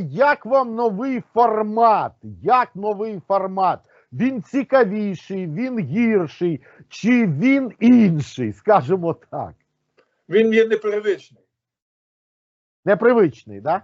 Як вам новий формат? Як новий формат? Він цікавіший, він гірший, чи він інший, скажімо так. Він є непривичний. Непривичний, да?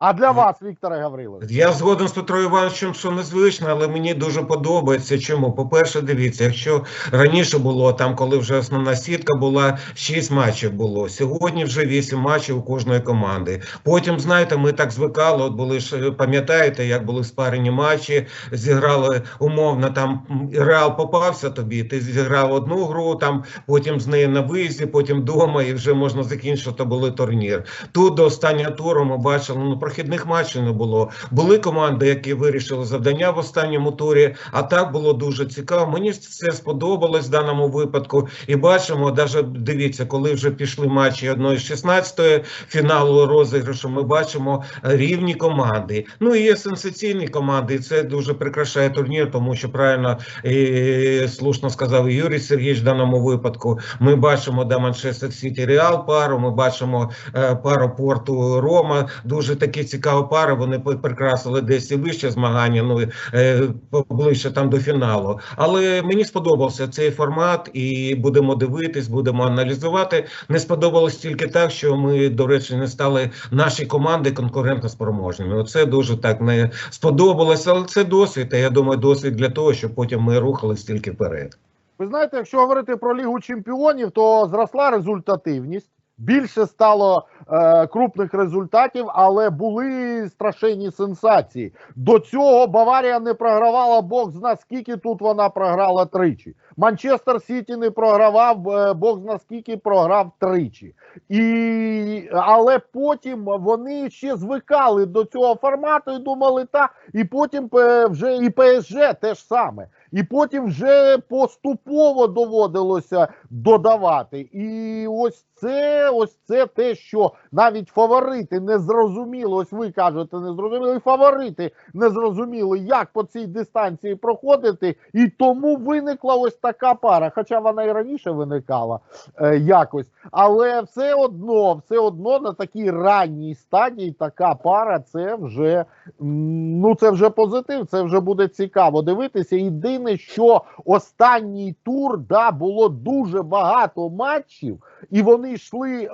Ну. А для вас, Вікторе Гаврилович? Я згоден з Петром Івановичем, що незвично, але мені дуже подобається. Чому? По-перше, дивіться, якщо раніше було там, коли вже основна сітка була, 6 матчів було. Сьогодні вже 8 матчів у кожної команди. Потім, знаєте, ми так звикали. От були ж, пам'ятаєте, як були спарені матчі, зіграли умовно там Реал попався тобі. Ти зіграв одну гру, там потім з нею на виїзді, потім вдома, і вже можна закінчити були турнір. Тут до останнього туру ми бачили, ну прохідних матчів не було. Були команди, які вирішили завдання в останньому турі. А так було дуже цікаво. Мені це сподобалось в даному випадку. І бачимо, навіть дивіться, коли вже пішли матчі 1-16 фіналу розіграшу, ми бачимо рівні команди. Ну і є сенсаційні команди, і це дуже прикрашає турнір, тому що правильно і слушно сказав Юрій Сергійович в даному випадку. Ми бачимо де Манчестер Сіті Реал пару. Ми бачимо е, пару порту Рома. Дуже такі цікаві пари. Вони по- прикрасили десь і вище змагання. Ну е, поближче там до фіналу. Але мені сподобався цей формат, і будемо дивитись, будемо аналізувати. Не сподобалось тільки так, що ми, до речі, не стали наші команди конкурентно спроможними. Оце дуже так не сподобалось, але це досвід. І я думаю, досвід для того, щоб потім ми рухались тільки вперед. Ви знаєте, якщо говорити про Лігу Чемпіонів, то зросла результативність. Більше стало е, крупних результатів, але були страшенні сенсації. До цього Баварія не програвала Бог зна скільки тут вона програла тричі. Манчестер Сіті не програвав, е, Бог зна скільки програв тричі. І, але потім вони ще звикали до цього формату і думали, та і потім е, вже і ПСЖ теж саме. І потім вже поступово доводилося додавати. І ось це, ось це те, що навіть фаворити не зрозуміли. Ось ви кажете, не зрозуміли. Фаворити не зрозуміли, як по цій дистанції проходити. І тому виникла ось така пара. Хоча вона і раніше виникала е, якось. Але все одно, все одно на такій ранній стадії така пара це вже ну це вже позитив, це вже буде цікаво дивитися. Єдине, що останній тур да, було дуже багато матчів, і вони йшли е,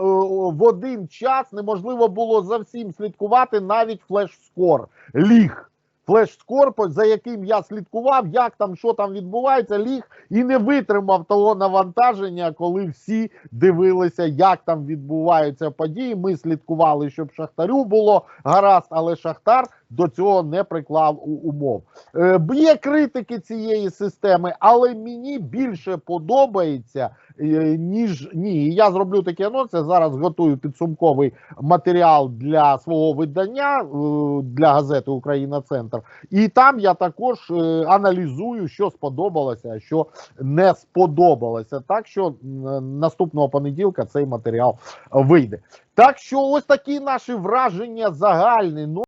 в один час. Неможливо було за всім слідкувати, навіть флеш-скор ліг. Флеш-скор, по- за яким я слідкував, як там, що там відбувається, ліг і не витримав того навантаження, коли всі дивилися, як там відбуваються події. Ми слідкували, щоб Шахтарю було гаразд, але Шахтар до цього не приклав умов. Е, є критики цієї системи, але мені більше подобається, е, ніж ні. Я зроблю такий анонс. Зараз готую підсумковий матеріал для свого видання е, для газети Україна Центр. І там я також аналізую, що сподобалося, а що не сподобалося. Так що наступного понеділка цей матеріал вийде. Так що ось такі наші враження загальні. Ну